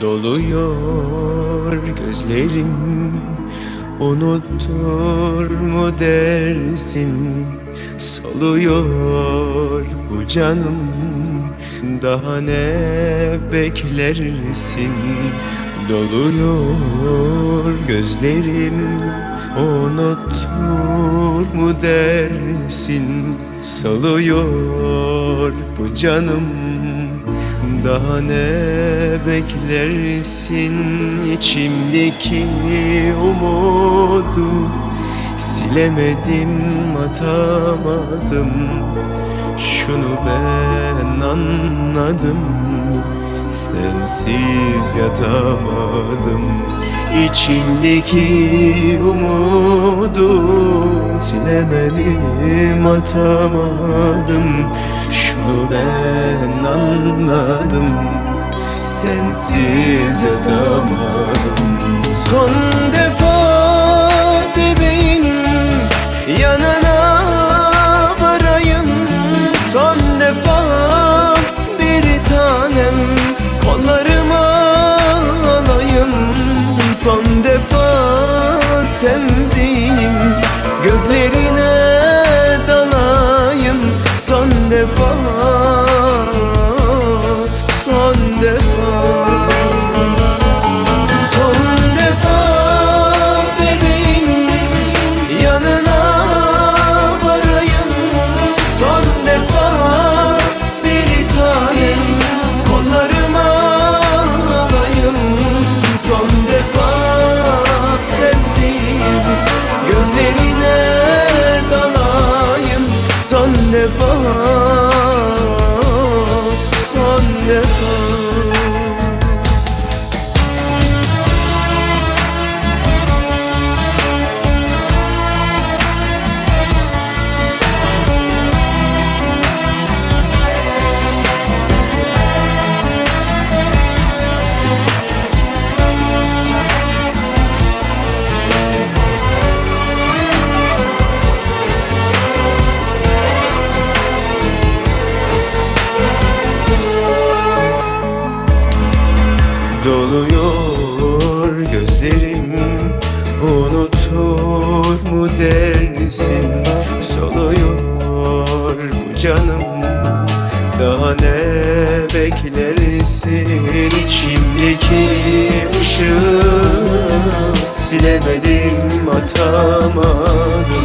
Doluyor gözlerim Unuttur mu dersin? Soluyor bu canım. Daha ne beklersin? Doluyor gözlerim. Unuttur mu dersin? Soluyor bu canım daha ne beklersin içimdeki umudu. Silemedim atamadım. Şunu ben anladım. Sensiz yatamadım. İçimdeki umudu Silemedim atamadım. Şunu ben anladım. Sensiz yatamadım. Son defa bebeğim Yanına varayım. Son defa bir tanem Kollarıma alayım. Son defa sevdiğim Gözlerine dalayım. Son defa Son ne beklersin içimdeki ışığı. Silemedim atamadım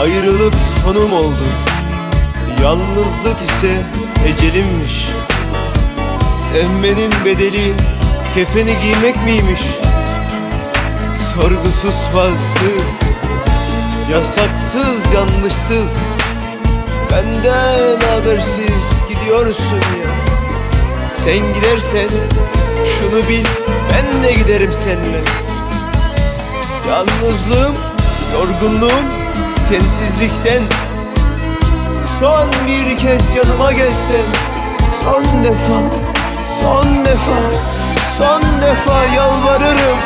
Ayrılık sonum oldu. Yalnızlık ise ecelimmiş. Sevmenin bedeli kefeni giymek miymiş? Sorgusuz sualsiz Yasaksız yanlışsız. Benden habersiz gidiyorsun ya. Sen gidersen şunu bil ben de giderim seninle. Yalnızlığım, yorgunluğum sensizlikten. Son bir kez yanıma gelsen. Son defa, son defa, son defa yalvarırım